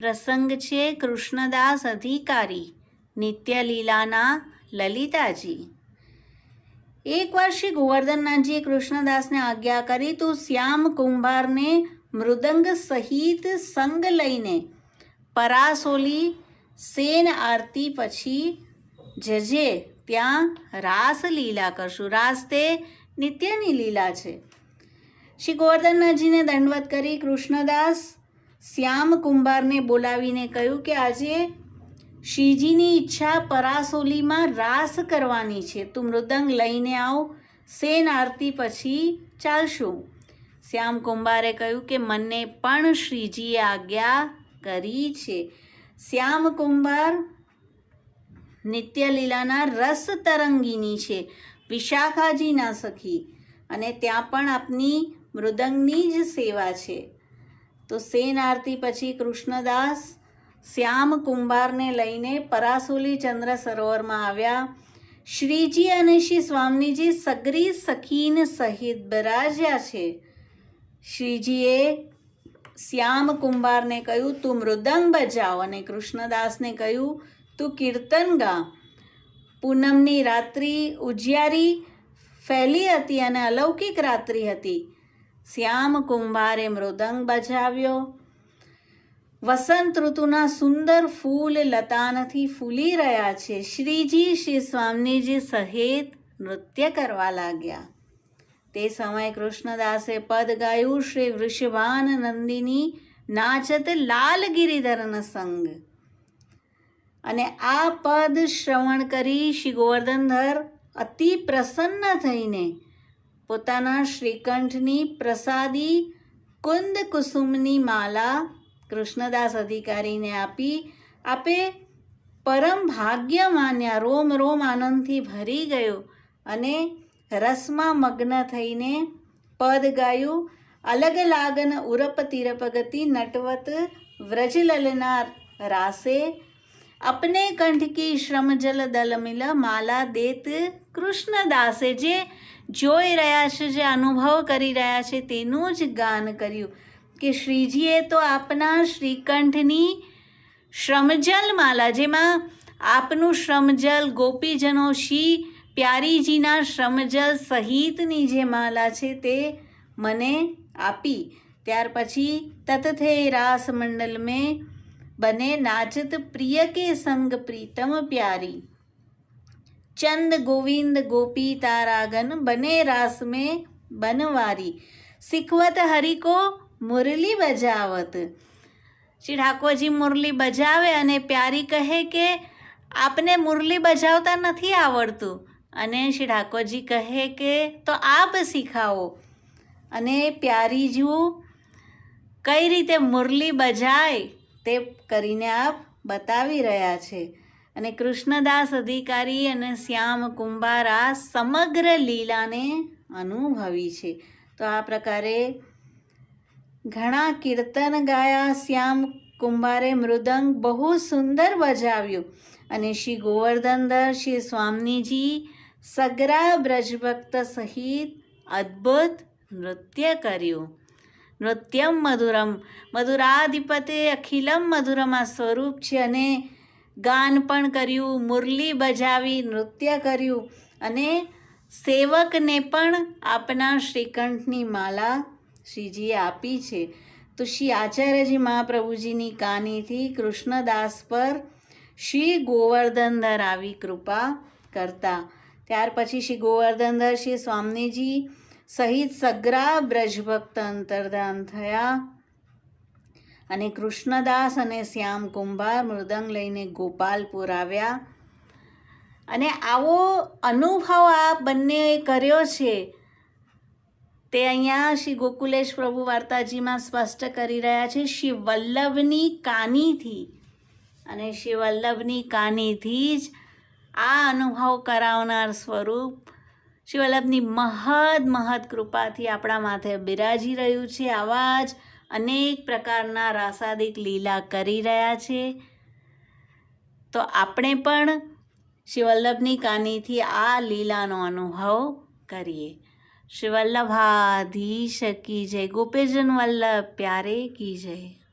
પ્રસંગ છે કૃષ્ણદાસ અધિકારી, નિત્યલીલાના લલિતાજી. એકવાર શ્રી ગોવર્ધનનાથજીએ કૃષ્ણદાસને આજ્ઞા કરી, તું શ્યામ કુંભારને મૃદંગ સહિત સંગ લઈને પરાસોલી સેન આરતી પછી જજે, ત્યાં રાસ લીલા કરશું. રાસ તે નિત્યની લીલા છે. શ્રી ગોવર્ધનનાથજીને દંડવત કરી કૃષ્ણદાસ શ્યામ કુંભારને બોલાવીને કહ્યું કે આજે શ્રીજીની ઈચ્છા પરાસોલીમાં રાસ કરવાની છે. તું મૃદંગ લઈને આવ, સેન આરતી પછી ચાલશું. શ્યામ કુંભારે કહ્યું કે મને પણ શ્રીજીએ આજ્ઞા કરી છે. શ્યામ કુંભાર નિત્યલીલાના રસ તરંગીની છે. વિશાખાજીના સખી. અને ત્યાં પણ આપની મૃદંગની જ સેવા છે. તો સેન આરતી પછી કૃષ્ણદાસ શ્યામ કુંભારને લઈને પરાસોલી ચંદ્ર સરોવરમાં આવ્યા. શ્રીજી અને શ્રી સ્વામીજી સગરી સખીન સહિત બરાજ્યા છે. શ્રીજીએ શ્યામ કુંભારને કહ્યું, તું મૃદંગ બજાવ. અને કૃષ્ણદાસને કહ્યું, તું કીર્તન ગા. પૂનમની રાત્રિ ઉજિયારી ફેલી હતી અને અલૌકિક રાત્રિ હતી. શ્યામ કુંભારે મૃદંગ બજાવ્યો. વસંત ઋતુના સુંદર ફૂલ લતાનથી ફૂલી રહ્યા છે. શ્રીજી શ્રી સ્વામીજી સહિત નૃત્ય કરવા લાગ્યા. તે સમયે કૃષ્ણદાસે પદ ગાયું શ્રી વૃષભાન નંદિની નાચત લાલ ગિરિધરન સંગ. અને આ પદ શ્રવણ કરી શ્રી ગોવર્ધનધર અતિ પ્રસન્ન થઈને પોતાના શ્રીકંઠની પ્રસાદી કુંદ કુસુમની માલા કૃષ્ણદાસ અધિકારીને આપી, આપે પરમ ભાગ્ય માન્યા રોમ રોમ આનંદથી ભરી ગયો અને રસમાં મગ્ન થઈને પદ ગાયું. અલગ લાગન ઉરપ તિરપ ગતિ નટવત વ્રજલલનાર રાસે. અપને કંઠ કી શ્રમજલ દલમિલ માલા દેત કૃષ્ણદાસે જે જોઈ રહ્યા છે, જે અનુભવ કરી રહ્યા છે, તેનું જ ગાન કર્યું. કે શ્રીજીએ તો આપના શ્રીકંઠની શ્રમજલ માલા, જેમાં આપનું શ્રમજલ, ગોપીજનો, શ્રી પ્યારીજીના શ્રમજલ સહિતની જે માલા છે તે મને આપી. ત્યાર પછી તતથે રાસ મંડલ મેં બને નાચત પ્રિય કે સંગ પ્રીતમ પ્યારી. ચંદ ગોવિંદ ગોપી તારાગન બને રાસ में बनवारी શીખવત હરિકો મુરલી બજાવત શ્રી ઠાકોરજી મુરલી બજાવે અને પ્યારી કહે કે આપને મુરલી બજાવતા નથી આવડતું અને શ્રી ઠાકોરજી કહે કે તો આપ શીખાવો અને પ્યારીજુ કઈ રીતે મુરલી બજાય તે કરીને આપ બતાવી રહ્યા છે અને કૃષ્ણદાસ અધિકારી અને શ્યામ કુંભાર આ સમગ્ર લીલાને અનુભવી છે. તો આ પ્રકારે ઘણા કીર્તન ગાયા શ્યામ કુંભારે મૃદંગ બહુ સુંદર બજાવ્યું. અને શ્રી ગોવર્ધનધર શ્રી સ્વામીજી સગરા બ્રજભક્ત સહિત અદ્ભુત નૃત્ય કર્યું. નૃત્યમ મધુરમ, મધુરાધિપતે અખિલમ મધુરમ આ સ્વરૂપ છે અને ગાન પણ કર્યું, મુરલી બજાવી નૃત્ય કર્યું અને સેવકને પણ આપના શ્રીકંઠની માલા શ્રીજીએ આપી છે. તો શ્રી આચાર્યજી મહાપ્રભુજીની કાનીથી કૃષ્ણદાસ પર શ્રી ગોવર્ધનધર આવી કૃપા કરતા. ત્યાર પછી શ્રી ગોવર્ધનધર શ્રી સ્વામીજી સહિત સગરા બ્રજભક્ત અંતર્ધાન થયા. અને કૃષ્ણદાસ અને શ્યામ કુંભાર મૃદંગ લઈને ગોપાલપુર આવ્યા. અને આવો અનુભવ આ બંનેએ કર્યો છે. તે અહીંયા શ્રી ગોકુલેશ પ્રભુ વાર્તાજીમાં સ્પષ્ટ કરી રહ્યા છે, શ્રી વલ્લભની કાનીથી. અને શ્રી વલ્લભની કાનીથી જ આ અનુભવ કરાવનાર સ્વરૂપ શ્રી વલ્લભની મહદ મહદ કૃપાથી આપણા માથે બિરાજી રહ્યું છે. આવા જ અનેક પ્રકારના રાસાદિક લીલા કરી રહ્યા છે. તો આપણે પણ શિવલ્લભની કાનીથી આ લીલાનો અનુભવ કરીએ. શ્રી કી જય. ગોપીજન વલ્લભ, પ્યારે કી જય.